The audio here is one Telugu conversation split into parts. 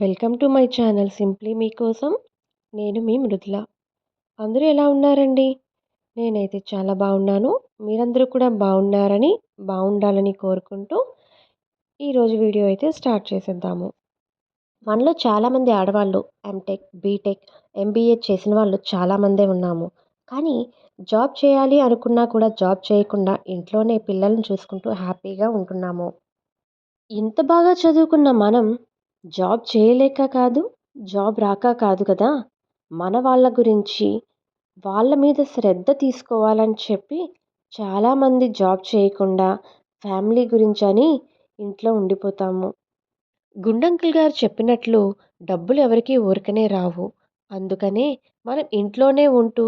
Welcome to my channel simply మీకోసం నేను మీ మృదుల. అందరూ ఎలా ఉన్నారండి? నేనైతే చాలా బాగున్నాను. మీరందరూ కూడా బాగున్నారని బాగుండాలని కోరుకుంటూ ఈరోజు వీడియో అయితే స్టార్ట్ చేసేద్దాము. మనలో చాలామంది ఆడవాళ్ళు ఎంటెక్ బీటెక్ ఎంబీఏ చేసిన వాళ్ళు చాలామందే ఉన్నాము. కానీ జాబ్ చేయాలి అనుకున్నా కూడా జాబ్ చేయకుండా ఇంట్లోనే పిల్లల్ని చూసుకుంటూ హ్యాపీగా ఉంటున్నాము. ఇంత బాగా చదువుకున్న మనం జాబ్ చేయలేక కాదు జాబ్ రాక కాదు కదా. మన వాళ్ళ గురించి వాళ్ళ మీద శ్రద్ధ తీసుకోవాలని చెప్పి చాలామంది జాబ్ చేయకుండా ఫ్యామిలీ గురించి అని ఇంట్లో ఉండిపోతాము. గుండంకుల్ గారు చెప్పినట్లు డబ్బులు ఎవరికీ ఊరికనే రావు. అందుకనే మనం ఇంట్లోనే ఉంటూ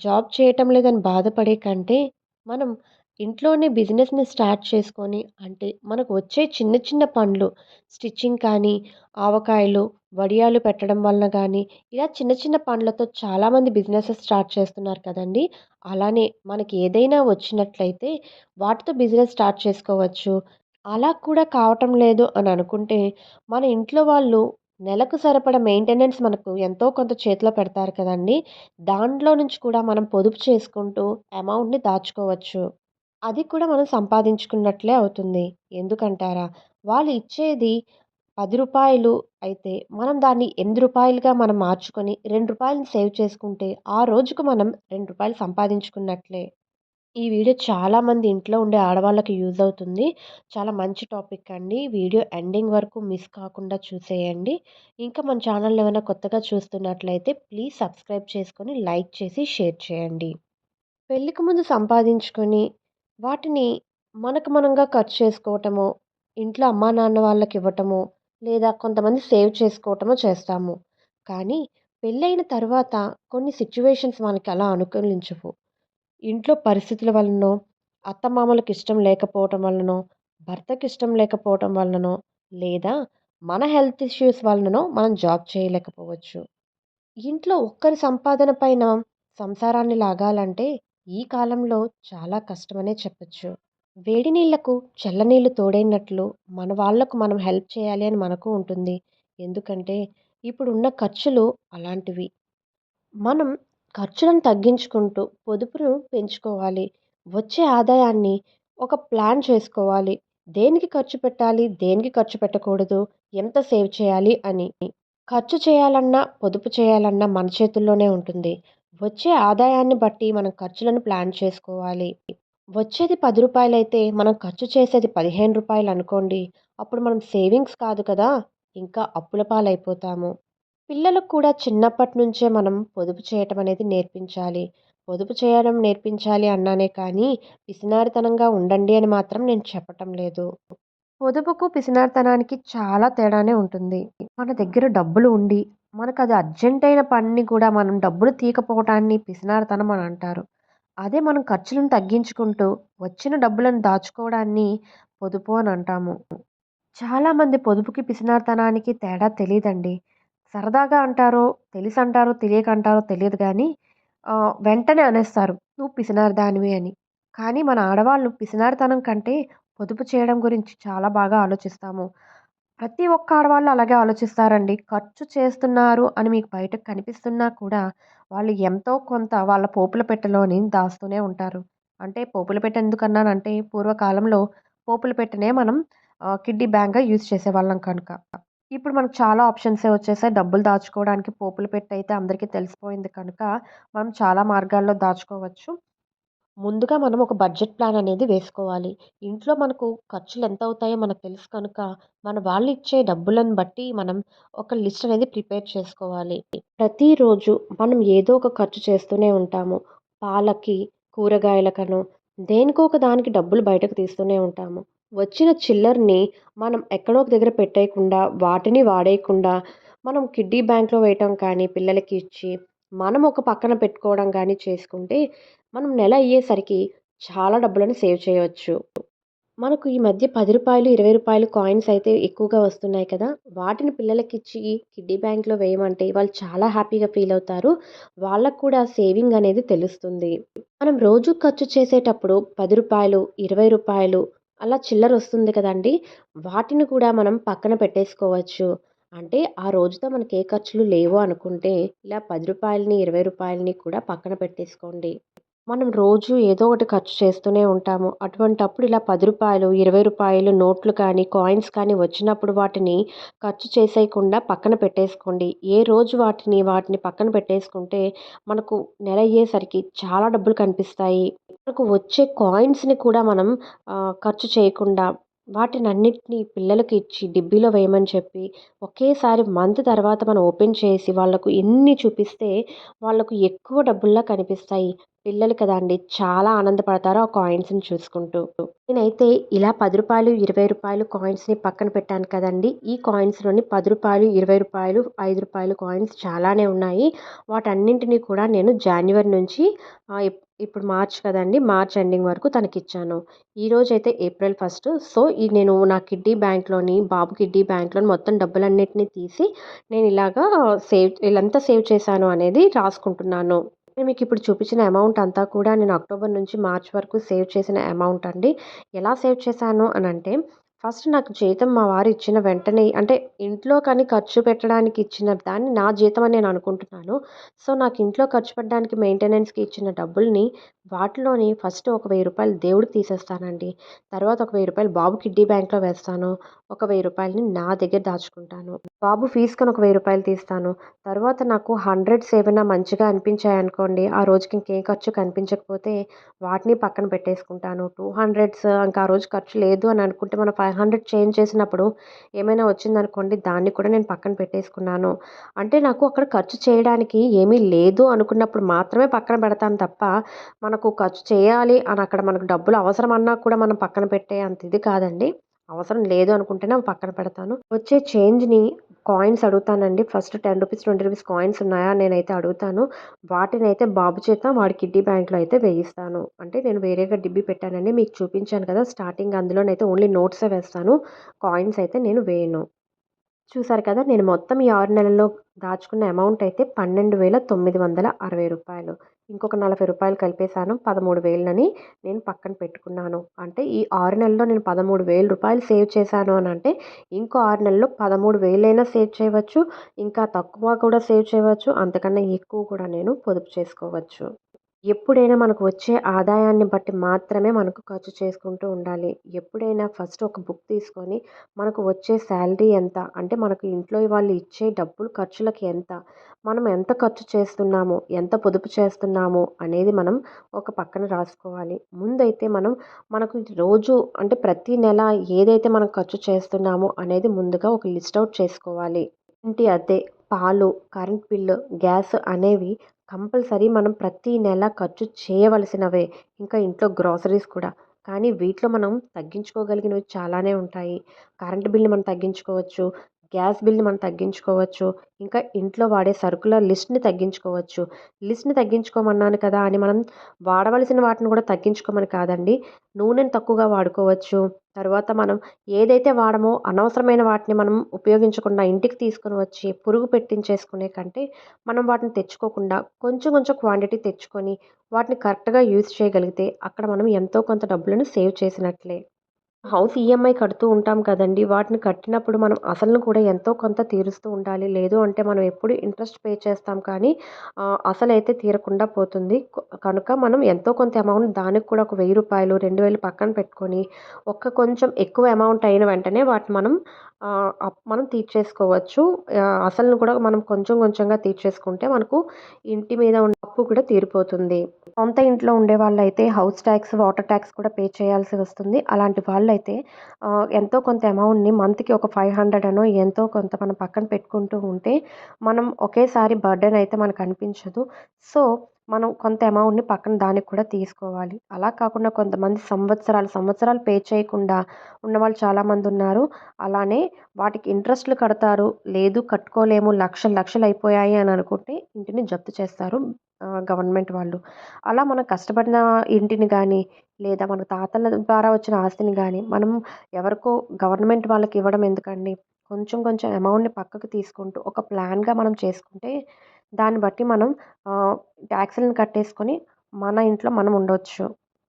జాబ్ చేయటం లేదని బాధపడే కంటే మనం ఇంట్లోనే బిజినెస్ని స్టార్ట్ చేసుకొని అంటే మనకు వచ్చే చిన్న చిన్న పనులు స్టిచ్చింగ్ కానీ ఆవకాయలు వడియాలు పెట్టడం వలన కానీ ఇలా చిన్న చిన్న పనులతో చాలామంది బిజినెస్ స్టార్ట్ చేస్తున్నారు కదండి. అలానే మనకి ఏదైనా వచ్చినట్లయితే వాటితో బిజినెస్ స్టార్ట్ చేసుకోవచ్చు. అలా కూడా కావటం లేదు అని అనుకుంటే మన ఇంట్లో వాళ్ళు నెలకు సరిపడ మెయింటెనెన్స్ మనకు ఎంతో కొంత చేతిలో పెడతారు కదండి. దాంట్లో నుంచి కూడా మనం పొదుపు చేసుకుంటూ అమౌంట్ని దాచుకోవచ్చు. అది కూడా మనం సంపాదించుకున్నట్లే అవుతుంది. ఎందుకంటారా? వాళ్ళు ఇచ్చేది పది రూపాయలు అయితే మనం దాన్ని ఎనిమిది రూపాయలుగా మనం మార్చుకొని రెండు రూపాయలు సేవ్ చేసుకుంటే ఆ రోజుకు మనం రెండు రూపాయలు సంపాదించుకున్నట్లే. ఈ వీడియో చాలామంది ఇంట్లో ఉండే ఆడవాళ్ళకి యూజ్ అవుతుంది. చాలా మంచి టాపిక్ అండి. వీడియో ఎండింగ్ వరకు మిస్ కాకుండా చూసేయండి. ఇంకా మన ఛానల్ ఏమైనా కొత్తగా చూస్తున్నట్లయితే ప్లీజ్ సబ్స్క్రైబ్ చేసుకొని లైక్ చేసి షేర్ చేయండి. పెళ్ళికి ముందు సంపాదించుకొని వాటిని మనకు మనంగా ఖర్చు చేసుకోవటమో ఇంట్లో అమ్మా నాన్న వాళ్ళకి ఇవ్వటమో లేదా కొంతమంది సేవ్ చేసుకోవటమో చేస్తాము. కానీ పెళ్ళైన తర్వాత కొన్ని సిచ్యువేషన్స్ మనకి అలా అనుకూలించవు. ఇంట్లో పరిస్థితుల వలనో అత్తమామలకు ఇష్టం లేకపోవటం వలనో భర్తకి ఇష్టం లేకపోవటం వలననో లేదా మన హెల్త్ ఇష్యూస్ వలననో మనం జాబ్ చేయలేకపోవచ్చు. ఇంట్లో ఒక్కరి సంపాదన పైన సంసారాన్ని లాగాలంటే ఈ కాలంలో చాలా కష్టమనే చెప్పచ్చు. వేడి నీళ్ళకు చల్లనీళ్ళు తోడైనట్లు మన వాళ్ళకు మనం హెల్ప్ చేయాలి అని మనకు ఉంటుంది. ఎందుకంటే ఇప్పుడున్న ఖర్చులు అలాంటివి. మనం ఖర్చులను తగ్గించుకుంటూ పొదుపును పెంచుకోవాలి. వచ్చే ఆదాయాన్ని ఒక ప్లాన్ చేసుకోవాలి. దేనికి ఖర్చు పెట్టాలి? దేనికి ఖర్చు పెట్టకూడదు? ఎంత సేవ్ చేయాలి? అని. ఖర్చు చేయాలన్నా పొదుపు చేయాలన్నా మన చేతుల్లోనే ఉంటుంది. వచ్చే ఆదాయాన్ని బట్టి మనం ఖర్చులను ప్లాన్ చేసుకోవాలి. వచ్చేది పది రూపాయలు అయితే మనం ఖర్చు చేసేది పదిహేను రూపాయలు అనుకోండి అప్పుడు మనం సేవింగ్స్ కాదు కదా ఇంకా అప్పుల పాలైపోతాము. పిల్లలకు కూడా చిన్నప్పటి నుంచే మనం పొదుపు చేయటం అనేది నేర్పించాలి. పొదుపు చేయడం నేర్పించాలి అన్నానే కానీ పిసినారితనంగా ఉండండి అని మాత్రం నేను చెప్పటం లేదు. పొదుపుకు పిసినారితనానికి చాలా తేడానే ఉంటుంది. మన దగ్గర డబ్బులు ఉండి మనకు అది అర్జెంట్ అయిన పనిని కూడా మనం డబ్బులు తీయకపోవటాన్ని పిసినారితనం అని అంటారు. అదే మనం ఖర్చులను తగ్గించుకుంటూ వచ్చిన డబ్బులను దాచుకోవడాన్ని పొదుపు అని అంటాము. చాలామంది పొదుపుకి పిసినారితనానికి తేడా తెలియదండి సరదాగా అంటారో తెలిసి అంటారో తెలియక అంటారో తెలియదు కానీ వెంటనే అనేస్తారు నువ్వు పిసినారిదానివి అని. కానీ మన ఆడవాళ్ళు పిసినారితనం కంటే పొదుపు చేయడం గురించి చాలా బాగా ఆలోచిస్తాము. ప్రతి ఒక్క ఆడవాళ్ళు అలాగే ఆలోచిస్తారండి. ఖర్చు చేస్తున్నారు అని మీకు బయటకు కనిపిస్తున్నా కూడా వాళ్ళు ఎంతో కొంత వాళ్ళ పోపుల పెట్టెలోని దాస్తూనే ఉంటారు. అంటే పోపుల పెట్టె ఎందుకన్నానంటే పూర్వకాలంలో పోపుల పెట్టనే మనం కిడ్డీ బ్యాంక్గా యూజ్ చేసేవాళ్ళం కనుక. ఇప్పుడు మనకు చాలా ఆప్షన్సే వచ్చేసాయి. డబ్బులు దాచుకోవడానికి పోపుల పెట్టె అయితే అందరికీ తెలిసిపోయింది కనుక మనం చాలా మార్గాల్లో దాచుకోవచ్చు. ముందుగా మనం ఒక బడ్జెట్ ప్లాన్ అనేది వేసుకోవాలి. ఇంట్లో మనకు ఖర్చులు ఎంత అవుతాయో మనకు తెలుసు కనుక మన వాళ్ళు ఇచ్చే డబ్బులను బట్టి మనం ఒక లిస్ట్ అనేది ప్రిపేర్ చేసుకోవాలి. ప్రతిరోజు మనం ఏదో ఒక ఖర్చు చేస్తూనే ఉంటాము. పాలకి కూరగాయలకను దేనికో ఒక దానికి డబ్బులు బయటకు తీస్తూనే ఉంటాము. వచ్చిన చిల్లర్ని మనం ఎక్కడో ఒక దగ్గర పెట్టేయకుండా వాటిని వాడేయకుండా మనం కిడ్డీ బ్యాంక్లో వేయటం కానీ పిల్లలకి ఇచ్చి మనం ఒక పక్కన పెట్టుకోవడం కానీ చేసుకుంటే మనం నెల అయ్యేసరికి చాలా డబ్బులను సేవ్ చేయవచ్చు మనకు ఈ మధ్య పది రూపాయలు ఇరవై రూపాయలు కాయిన్స్ అయితే ఎక్కువగా వస్తున్నాయి కదా వాటిని పిల్లలకి ఇచ్చి కిడ్డీ బ్యాంక్లో వేయమంటే వాళ్ళు చాలా హ్యాపీగా ఫీల్ అవుతారు వాళ్ళకు కూడా సేవింగ్ అనేది తెలుస్తుంది మనం రోజు ఖర్చు చేసేటప్పుడు పది రూపాయలు ఇరవై రూపాయలు అలా చిల్లర వస్తుంది కదండీ! వాటిని కూడా మనం పక్కన పెట్టేసుకోవచ్చు. అంటే ఆ రోజుతో మనకి ఏ ఖర్చులు లేవు అనుకుంటే ఇలా పది రూపాయలని ఇరవై రూపాయలని కూడా పక్కన పెట్టేసుకోండి. మనం రోజు ఏదో ఒకటి ఖర్చు చేస్తూనే ఉంటాము. అటువంటప్పుడు ఇలా పది రూపాయలు ఇరవై రూపాయలు నోట్లు కానీ, కాయిన్స్ కానీ వచ్చినప్పుడు వాటిని ఖర్చు చేసేయకుండా పక్కన పెట్టేసుకోండి. ఏ రోజు వాటిని, వాటిని పక్కన పెట్టేసుకుంటే మనకు నెల అయ్యేసరికి చాలా డబ్బులు కనిపిస్తాయి. మనకు వచ్చే కాయిన్స్‌ని కూడా మనం ఖర్చు చేయకుండా వాటినన్నిటిని పిల్లలకి ఇచ్చి డిబ్బీలో వేయమని చెప్పి ఒకేసారి మంత్ తర్వాత మనం ఓపెన్ చేసి వాళ్ళకు ఎన్ని చూపిస్తే వాళ్ళకు ఎక్కువ డబ్బుల్లా కనిపిస్తాయి. పిల్లలు కదా అండి చాలా ఆనందపడతారు ఆ కాయిన్స్‌ని చూసుకుంటూ. నేనైతే ఇలా పది రూపాయలు ఇరవై రూపాయలు కాయిన్స్‌ని పక్కన పెట్టాను కదండీ! ఈ కాయిన్స్‌లోని పది రూపాయలు ఇరవై రూపాయలు ఐదు రూపాయలు కాయిన్స్ చాలానే ఉన్నాయి. వాటన్నింటిని కూడా నేను జాన్యువరి నుంచి ఇప్పుడు మార్చ్ కదండి మార్చ్ ఎండింగ్ వరకు తనకిచ్చాను. ఈరోజైతే ఏప్రిల్ ఫస్ట్. సో, ఈ నేను నా కిడ్డీ బ్యాంక్‌లోని బాబు కిడ్డీ బ్యాంక్‌లోని మొత్తం డబ్బులన్నిటిని తీసి నేను ఇలాగా సేవ్ ఇలాంతా సేవ్ చేశాను అనేది రాసుకుంటున్నాను. నేను మీకు ఇప్పుడు చూపించిన అమౌంట్ అంతా కూడా నేను అక్టోబర్ నుంచి మార్చ్ వరకు సేవ్ చేసిన అమౌంట్ అండి. ఎలా సేవ్ చేశాను అని అంటే ఫస్ట్ నాకు జీతం మా వారు ఇచ్చిన వెంటనే అంటే ఇంట్లో కానీ ఖర్చు పెట్టడానికి ఇచ్చిన దాన్ని నా జీతం అని నేను అనుకుంటున్నాను. సో, నాకు ఇంట్లో ఖర్చు పెట్టడానికి మెయింటెనెన్స్‌కి ఇచ్చిన డబ్బుల్ని వాటిలోని ఫస్ట్ ఒక వెయ్యి రూపాయలు దేవుడికి తీసేస్తానండి. తర్వాత ఒక వెయ్యి రూపాయలు బాబు కిడ్డీ బ్యాంక్‌లో వేస్తాను. ఒక వెయ్యి రూపాయలని నా దగ్గర దాచుకుంటాను. బాబు ఫీజుకని ఒక వెయ్యి రూపాయలు తీస్తాను. తర్వాత నాకు హండ్రెడ్స్ ఏమైనా మంచిగా అనిపించాయనుకోండి, ఆ రోజుకి ఇంకేం ఖర్చు కనిపించకపోతే వాటిని పక్కన పెట్టేసుకుంటాను. 200స్ ఇంకా ఆ రోజు ఖర్చు లేదు అని అనుకుంటే మనం 500 చేంజ్ చేసినప్పుడు ఏమైనా వచ్చిందనుకోండి దాన్ని కూడా నేను పక్కన పెట్టేసుకున్నాను. అంటే నాకు అక్కడ ఖర్చు చేయడానికి ఏమీ లేదు అనుకున్నప్పుడు మాత్రమే పక్కన పెడతాను తప్ప మనకు ఖర్చు చేయాలి అని అక్కడ మనకు డబ్బులు అవసరం అన్నా కూడా మనం పక్కన పెట్టే అంత ఇది కాదండి. అవసరం లేదు అనుకుంటేనే పక్కన పెడతాను. వచ్చే చేంజ్‌ని కాయిన్స్ అడుగుతానండి. First ten rupees twenty rupees coins ఉన్నాయా నేనైతే అడుగుతాను. వాటినైతే బాబు చేత వాడి కిడ్డీ బ్యాంక్‌లో అయితే వేయిస్తాను. అంటే నేను వేరేగా డిబ్బి పెట్టానండి. మీకు చూపించాను కదా! స్టార్టింగ్ అందులోనైతే ఓన్లీ నోట్సే వేస్తాను. కాయిన్స్ అయితే నేను వేయను. చూసారు కదా! నేను మొత్తం ఈ ఆరు నెలల్లో దాచుకున్న అమౌంట్ అయితే పన్నెండు వేల తొమ్మిది వందల అరవై రూపాయలు ఇంకొక రూ. 40 కలిపేసాను. 13,000అని నేను పక్కన పెట్టుకున్నాను. అంటే ఈ ఆరు నెలల్లో నేను పదమూడు వేల రూపాయలు సేవ్ చేశాను అని అంటే ఇంకో ఆరు నెలల్లో 13,000 సేవ్ చేయవచ్చు. ఇంకా తక్కువ కూడా సేవ్ చేయవచ్చు. అంతకన్నా ఎక్కువ కూడా నేను పొదుపు చేసుకోవచ్చు. ఎప్పుడైనా మనకు వచ్చే ఆదాయాన్ని బట్టి మాత్రమే మనకు ఖర్చు చేసుకుంటూ ఉండాలి. ఎప్పుడైనా ఫస్ట్ ఒక బుక్ తీసుకొని మనకు వచ్చే శాలరీ ఎంత, అంటే మనకు ఇంట్లో వాళ్ళు ఇచ్చే డబ్బులు ఖర్చులకు ఎంత, మనం ఎంత ఖర్చు చేస్తున్నాము, ఎంత పొదుపు చేస్తున్నాము అనేది మనం ఒక పక్కన రాసుకోవాలి. ముందైతే మనం మనకు రోజు అంటే ప్రతి నెల ఏదైతే మనం ఖర్చు చేస్తున్నామో అనేది ముందుగా ఒక లిస్ట్ అవుట్ చేసుకోవాలి. ఇంటి అద్దె, పాలు, కరెంట్ బిల్లు, గ్యాస్ అనేవి కంపల్సరీ మనం ప్రతి నెల ఖర్చు చేయవలసినవే. ఇంకా ఇంట్లో గ్రోసరీస్ కూడా. కానీ వీటిలో మనం తగ్గించుకోగలిగినవి చాలానే ఉంటాయి. కరెంట్ బిల్లు మనం తగ్గించుకోవచ్చు. గ్యాస్ బిల్‌ని మనం తగ్గించుకోవచ్చు. ఇంకా ఇంట్లో వాడే సరుకుల లిస్ట్‌ని తగ్గించుకోవచ్చు. లిస్ట్‌ని తగ్గించుకోమన్నాను కదా అని మనం వాడవలసిన వాటిని కూడా తగ్గించుకోమని కాదండి. నూనెను తక్కువగా వాడుకోవచ్చు. తర్వాత మనం ఏదైతే వాడమో అనవసరమైన వాటిని మనం ఉపయోగించకుండా ఇంటికి తీసుకొని వచ్చి పురుగు పెట్టించేసుకునే కంటే మనం వాటిని తెచ్చుకోకుండా కొంచెం కొంచెం క్వాంటిటీ తెచ్చుకొని వాటిని కరెక్ట్‌గా యూజ్ చేయగలిగితే అక్కడ మనం ఎంతో కొంత డబ్బులను సేవ్ చేసినట్లే. హౌస్ ఈఎంఐ కడుతూ ఉంటాం కదండీ! వాటిని కట్టినప్పుడు మనం అసలును కూడా ఎంతో కొంత తీరుస్తూ ఉండాలి. లేదు అంటే మనం ఎప్పుడు ఇంట్రెస్ట్ పే చేస్తాం కానీ అసలైతే తీరకుండా పోతుంది. కనుక మనం ఎంతో కొంత అమౌంట్ దానికి కూడా ఒక వెయ్యి రూపాయలు రెండు వేలు పక్కన పెట్టుకొని ఒక్క కొంచెం ఎక్కువ అమౌంట్ అయిన వెంటనే వాటిని మనం మనం తీర్చేసుకోవచ్చు. అసలు అసలును కూడా మనం కొంచెం కొంచెంగా తీర్చేసుకుంటే మనకు ఇంటి మీద ఉన్న అప్పు కూడా తీరిపోతుంది. సొంత ఇంట్లో ఉండే వాళ్ళైతే హౌస్ ట్యాక్స్, వాటర్ ట్యాక్స్ కూడా పే చేయాల్సి వస్తుంది. అలాంటి వాళ్ళైతే ఎంతో కొంత అమౌంట్‌ని మంత్‌కి ఒక 500 అనో ఎంతో కొంత మనం పక్కన పెట్టుకుంటూ ఉంటే మనం ఒకేసారి బర్డెన్ అయితే మనకు అనిపించదు. సో, మనం కొంత అమౌంట్‌ని పక్కన దానికి కూడా తీసుకోవాలి. అలా కాకుండా కొంతమంది సంవత్సరాలు, సంవత్సరాలు పే చేయకుండా ఉన్నవాళ్ళు చాలామంది ఉన్నారు. అలానే వాటికి ఇంట్రెస్ట్‌లు కడతారు. లేదు కట్టుకోలేము లక్షలు లక్షలు అయిపోయాయి అని అనుకుంటే ఇంటిని జప్తు చేస్తారు గవర్నమెంట్ వాళ్ళు. అలా మనం కష్టపడిన ఇంటిని కానీ లేదా మన తాతల ద్వారా వచ్చిన ఆస్తిని కానీ మనం ఎవరికో గవర్నమెంట్ వాళ్ళకి ఇవ్వడం ఎందుకండి? కొంచెం కొంచెం అమౌంట్‌ని పక్కకు తీసుకుంటూ ఒక ప్లాన్‌గా మనం చేసుకుంటే దాన్ని బట్టి మనం ఆహ్, ట్యాక్స్‌లను కట్టేసుకొని మన ఇంట్లో మనం ఉండవచ్చు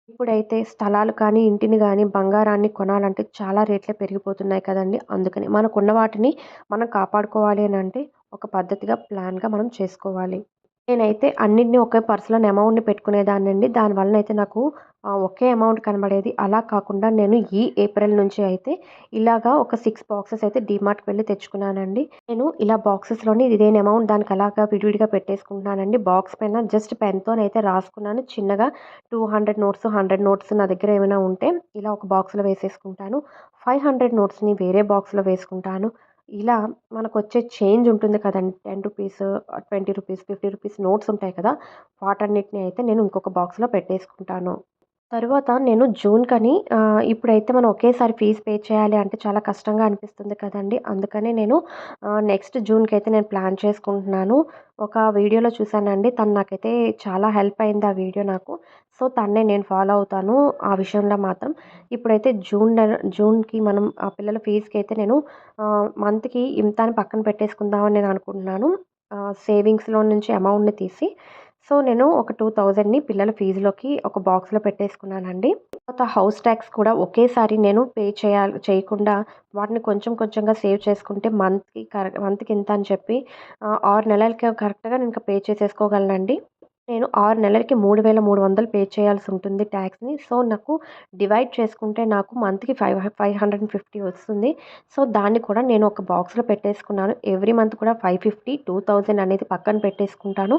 ఇప్పుడైతే స్థలాలు కానీ ఇంటిని కానీ బంగారాన్ని కొనాలంటే చాలా రేట్లే పెరిగిపోతున్నాయి కదండి. అందుకని మనకున్న వాటిని మనం కాపాడుకోవాలి అని అంటే ఒక పద్ధతిగా ప్లాన్గా మనం చేసుకోవాలి. నేనైతే అన్నింటినీ ఒకే పర్సులోని అమౌంట్ని పెట్టుకునేదాన్నండి. దానివల్ల అయితే నాకు ఒకే అమౌంట్ కనబడేది. అలా కాకుండా నేను ఈ ఏప్రిల్ నుంచి అయితే ఇలాగా ఒక సిక్స్ బాక్సెస్ అయితే డిమార్ట్కి వెళ్ళి తెచ్చుకున్నానండి. నేను ఇలా బాక్సెస్లోని ఇదేని అమౌంట్ దానికి అలాగా విడివిడిగా పెట్టేసుకుంటున్నానండి. బాక్స్ పైన జస్ట్ పెన్తో అయితే రాసుకున్నాను. చిన్నగా two hundred notes hundred notes నా దగ్గర ఏమైనా ఉంటే ఇలా ఒక బాక్స్లో వేసేసుకుంటాను. ఫైవ్ హండ్రెడ్ నోట్స్ని వేరే బాక్స్లో వేసుకుంటాను. ఇలా మనకు వచ్చే చేంజ్ ఉంటుంది కదండి ten rupees twenty rupees fifty rupees notes ఉంటాయి కదా వాటన్నిటిని అయితే నేను ఇంకొక బాక్స్లో పెట్టేసుకుంటాను. తరువాత నేను జూన్ కని ఇప్పుడైతే మనం ఒకేసారి ఫీజ్ పే చేయాలి అంటే చాలా కష్టంగా అనిపిస్తుంది కదండి. అందుకనే నేను నెక్స్ట్ జూన్కి అయితే నేను ప్లాన్ చేసుకుంటున్నాను. ఒక వీడియోలో చూశానండి. తను నాకైతే చాలా హెల్ప్ అయింది ఆ వీడియో నాకు. సో తన్నే నేను ఫాలో అవుతాను ఆ విషయంలో మాత్రం. ఇప్పుడైతే జూన్ జూన్కి మనం ఆ పిల్లల ఫీజుకి అయితే నేను మంత్కి ఇంతాన్ని అని పక్కన పెట్టేసుకుందామని నేను అనుకుంటున్నాను. సేవింగ్స్లో నుంచి అమౌంట్ని తీసి సో నేను ఒక టూ థౌజండ్ని పిల్లల ఫీజులోకి ఒక బాక్స్లో పెట్టేసుకున్నానండి. తర్వాత హౌస్ ట్యాక్స్ కూడా ఒకేసారి నేను పే చేయాలి చేయకుండా వాటిని కొంచెం కొంచెంగా సేవ్ చేసుకుంటే మంత్కి కరెక్ట్ మంత్కి ఇంత అని చెప్పి ఆరు నెలలకి కరెక్ట్గా నేను ఇంకా పే చేసేసుకోగలనండి. నేను ఆరు నెలలకి మూడు వేల మూడు వందలు పే చేయాల్సి ఉంటుంది ట్యాక్స్ని. సో నాకు డివైడ్ చేసుకుంటే నాకు మంత్కి five five hundred and fifty వస్తుంది. సో దాన్ని కూడా నేను ఒక బాక్స్లో పెట్టేసుకున్నాను. ఎవ్రీ మంత్ కూడా ఫైవ్ ఫిఫ్టీ టూ థౌజండ్ అనేది పక్కన పెట్టేసుకుంటాను.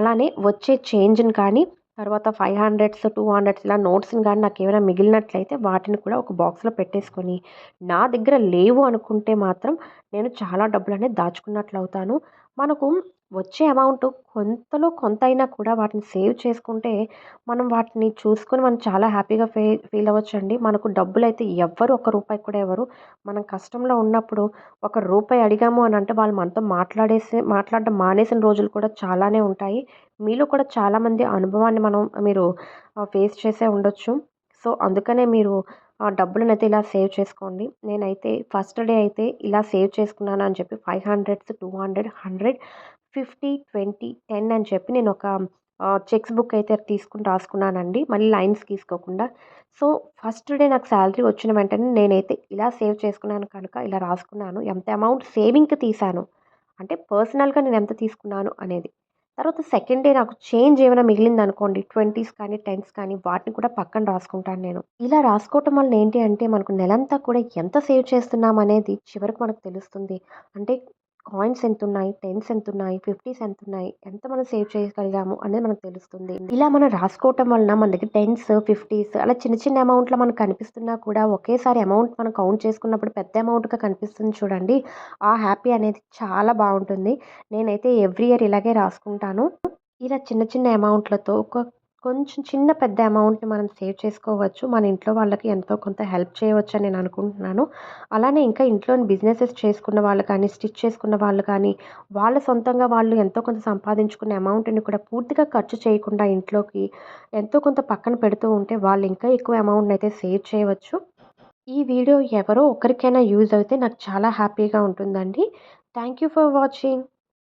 అలానే వచ్చే చేంజ్ని కానీ తర్వాత ఫైవ్ హండ్రెడ్స్ టూ హండ్రెడ్స్ ఇలా నోట్స్ని కానీ నాకు ఏమైనా మిగిలినట్లయితే వాటిని కూడా ఒక బాక్స్లో పెట్టేసుకొని నా దగ్గర లేవు అనుకుంటే మాత్రం నేను చాలా డబ్బులు అనేది దాచుకున్నట్లు అవుతాను. మనకు వచ్చే అమౌంట్ కొంతలో కొంత అయినా కూడా వాటిని సేవ్ చేసుకుంటే మనం వాటిని చూసుకొని మనం చాలా హ్యాపీగా ఫీ ఫీల్ అవ్వచ్చండి. మనకు డబ్బులు అయితే ఎవ్వరు ఒక రూపాయి కూడా ఎవరు మనం కష్టంలో ఉన్నప్పుడు ఒక రూపాయి అడిగాము అని అంటే వాళ్ళు మనతో మాట్లాడేసి మాట్లాడడం మానేసిన రోజులు కూడా చాలానే ఉంటాయి. మీలో కూడా చాలామంది అనుభవాన్ని మనం మీరు ఫేస్ చేసే ఉండొచ్చు. సో అందుకనే మీరు డబ్బులను అయితే ఇలా సేవ్ చేసుకోండి. నేనైతే ఫస్ట్ డే అయితే ఇలా సేవ్ చేసుకున్నాను అని చెప్పి five hundreds two hundred hundred fifty twenty ten అని చెప్పి నేను ఒక చెక్స్ బుక్ అయితే తీసుకుని రాసుకున్నానండి. మళ్ళీ లైన్స్ తీసుకోకుండా. సో ఫస్ట్ డే నాకు శాలరీ వచ్చిన వెంటనే నేనైతే ఇలా సేవ్ చేసుకున్నాను కనుక ఇలా రాసుకున్నాను. ఎంత అమౌంట్ సేవింగ్కి తీశాను? అంటే పర్సనల్గా నేను ఎంత తీసుకున్నాను అనేది. తర్వాత సెకండ్ డే నాకు చేంజ్ ఏమైనా మిగిలింది అనుకోండి ట్వంటీస్ కానీ టెన్స్ కానీ వాటిని కూడా పక్కన రాసుకుంటాను నేను. ఇలా రాసుకోవటం వల్ల ఏంటి అంటే మనకు నెలంతా కూడా ఎంత సేవ్ చేస్తున్నాం అనేది చివరికి మనకు తెలుస్తుంది. అంటే కాయిన్స్ ఎంత ఉన్నాయి టెన్స్ ఎంత ఉన్నాయి ఫిఫ్టీస్ ఎంత ఉన్నాయి ఎంత మనం సేవ్ చేయగలిగాము అనేది మనకు తెలుస్తుంది. ఇలా మనం రాసుకోవటం వలన మన దగ్గర టెన్స్ ఫిఫ్టీస్ అలా చిన్న చిన్న అమౌంట్లో మనకు కనిపిస్తున్నా కూడా ఒకేసారి అమౌంట్ మనం కౌంట్ చేసుకున్నప్పుడు పెద్ద అమౌంట్గా కనిపిస్తుంది చూడండి. ఆ హ్యాపీ అనేది చాలా బాగుంటుంది. నేనైతే ఎవ్రీ ఇయర్ ఇలాగే రాసుకుంటాను. ఇలా చిన్న చిన్న అమౌంట్లతో ఒక కొంచెం చిన్న పెద్ద అమౌంట్ని మనం సేవ్ చేసుకోవచ్చు. మన ఇంట్లో వాళ్ళకి ఎంతో కొంత హెల్ప్ చేయవచ్చు అని నేను అనుకుంటున్నాను. అలానే ఇంకా ఇంట్లోని బిజినెసెస్ చేసుకున్న వాళ్ళు కానీ స్టిచ్ చేసుకున్న వాళ్ళు కానీ వాళ్ళ సొంతంగా వాళ్ళు ఎంతో కొంత సంపాదించుకునే అమౌంట్ని కూడా పూర్తిగా ఖర్చు చేయకుండా ఇంట్లోకి ఎంతో కొంత పక్కన పెడుతూ ఉంటే వాళ్ళు ఇంకా ఎక్కువ అమౌంట్ని అయితే సేవ్ చేయవచ్చు. ఈ వీడియో ఎవరో ఒకరికైనా యూజ్ అయితే నాకు చాలా హ్యాపీగా ఉంటుందండి. Thank you for watching.